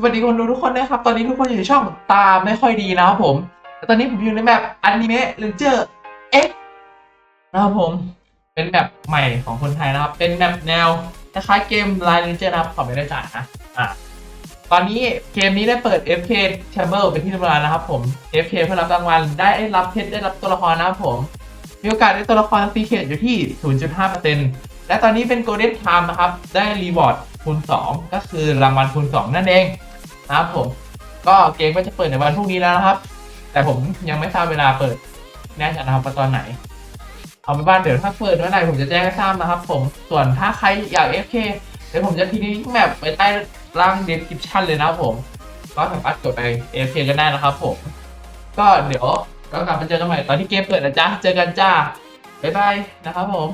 สวัสดีคนดูทุกคนนะครับ ตอนนี้ทุกคนอยู่ในช่องตาไม่ค่อยดีนะครับผมแต่ตอนนี้ผมอยู่ในแมปอนิเมะเลนเจอร์เอ็กนะครับผม เป็นแมปใหม่ของคนไทยนะครับ เป็นแมปแนวคล้ายเกม Line Ranger นะครับขอไม่ได้จ่ายนะ อะตอนนี้เกมนี้ได้เปิด FK Chamber เป็นที่เรียบร้อยแล้วนะครับผม FK เพื่อรับรางวัล ได้รับเพชร ได้รับตัวละครนะครับผม มีโอกาสได้ตัวละครซีเคทอยู่ที่ 0.5%และตอนนี้เป็น Golden Time นะครับ ได้รีวอร์ดคูณ 2 ก็คือรางวัลคูณ 2 นั่นเอง นะครับผมก็เกมก็จะเปิดในวันพรุ่งนี้แล้วนะครับ แต่ผมยังไม่ทราบเวลาเปิดแน่ชัดนะครับว่าตอนไหน เอาเป็นว่าเดี๋ยวถ้าเปิดเมื่อไหร่ผมจะแจ้งให้ทราบนะครับ ผมส่วนถ้าใครอยาก FK เดี๋ยวผมจะทิ้งลิงก์แมปไว้ใต้ล่าง description เลยนะครับผมก็สามารถกดไป FK กันได้นะครับ ผม ก็เดี๋ยวก็กลับมาเจอกันใหม่ตอนที่เกมเปิดนะจ๊ะเจอกันจ้าบ๊ายบายนะครับผม